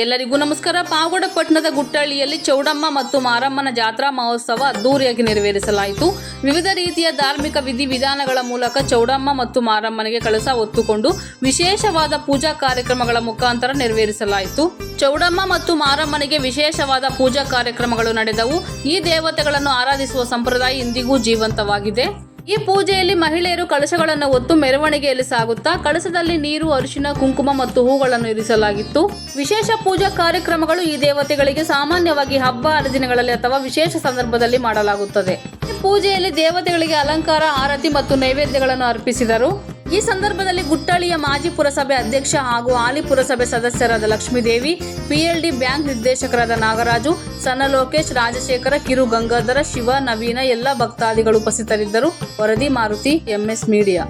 ಎಲ್ಲರಿಗೂ ನಮಸ್ಕಾರ. ಪಾವಗಡ ಪಟ್ಟಣದ ಗುಟ್ಟಳ್ಳಿಯಲ್ಲಿ ಚೌಡಮ್ಮ ಮತ್ತು ಮಾರಮ್ಮನ ಜಾತ್ರಾ ಮಹೋತ್ಸವ ಅದ್ದೂರಿಯಾಗಿ ನೆರವೇರಿಸಲಾಯಿತು. ವಿವಿಧ ರೀತಿಯ ಧಾರ್ಮಿಕ ವಿಧಿವಿಧಾನಗಳ ಮೂಲಕ ಚೌಡಮ್ಮ ಮತ್ತು ಮಾರಮ್ಮನಿಗೆ ಕಳಸ ಹೊತ್ತುಕೊಂಡು ವಿಶೇಷವಾದ ಪೂಜಾ ಕಾರ್ಯಕ್ರಮಗಳ ಮುಖಾಂತರ ನೆರವೇರಿಸಲಾಯಿತು. ಚೌಡಮ್ಮ ಮತ್ತು ಮಾರಮ್ಮನಿಗೆ ವಿಶೇಷವಾದ ಪೂಜಾ ಕಾರ್ಯಕ್ರಮಗಳು ನಡೆದವು. ಈ ದೇವತೆಗಳನ್ನು ಆರಾಧಿಸುವ ಸಂಪ್ರದಾಯ ಇಂದಿಗೂ ಜೀವಂತವಾಗಿದೆ. ಈ ಪೂಜೆಯಲ್ಲಿ ಮಹಿಳೆಯರು ಕಳಶಗಳನ್ನು ಹೊತ್ತು ಮೆರವಣಿಗೆಯಲ್ಲಿ ಸಾಗುತ್ತಾ ಕಳಶದಲ್ಲಿ ನೀರು, ಅರಿಶಿನ, ಕುಂಕುಮ ಮತ್ತು ಹೂಗಳನ್ನು ಇರಿಸಲಾಗಿತ್ತು. ವಿಶೇಷ ಪೂಜಾ ಕಾರ್ಯಕ್ರಮಗಳು ಈ ದೇವತೆಗಳಿಗೆ ಸಾಮಾನ್ಯವಾಗಿ ಹಬ್ಬ ಹರಿದಿನಗಳಲ್ಲಿ ಅಥವಾ ವಿಶೇಷ ಸಂದರ್ಭದಲ್ಲಿ ಮಾಡಲಾಗುತ್ತದೆ. ಈ ಪೂಜೆಯಲ್ಲಿ ದೇವತೆಗಳಿಗೆ ಅಲಂಕಾರ, ಆರತಿ ಮತ್ತು ನೈವೇದ್ಯಗಳನ್ನು ಅರ್ಪಿಸಿದರು. ಈ ಸಂದರ್ಭದಲ್ಲಿ ಗುಟ್ಟಳಿಯ ಮಾಜಿ ಪುರಸಭೆ ಅಧ್ಯಕ್ಷ ಹಾಗೂ ಹಾಲಿ ಪುರಸಭೆ ಸದಸ್ಯರಾದ ಲಕ್ಷ್ಮೀದೇವಿ ಪಿಎಲ್ಡಿ ಬ್ಯಾಂಕ್ ನಿರ್ದೇಶಕರಾದ ನಾಗರಾಜು ಸಣ್ಣ ಲೋಕೇಶ್ ರಾಜಶೇಖರ ಕಿರು ಗಂಗಾಧರ ಶಿವ ನವೀನ ಎಲ್ಲ ಭಕ್ತಾದಿಗಳು ಉಪಸ್ಥಿತರಿದ್ದರು. ವರದಿ ಮಾರುತಿ ಎಂಎಸ್ ಮೀಡಿಯಾ.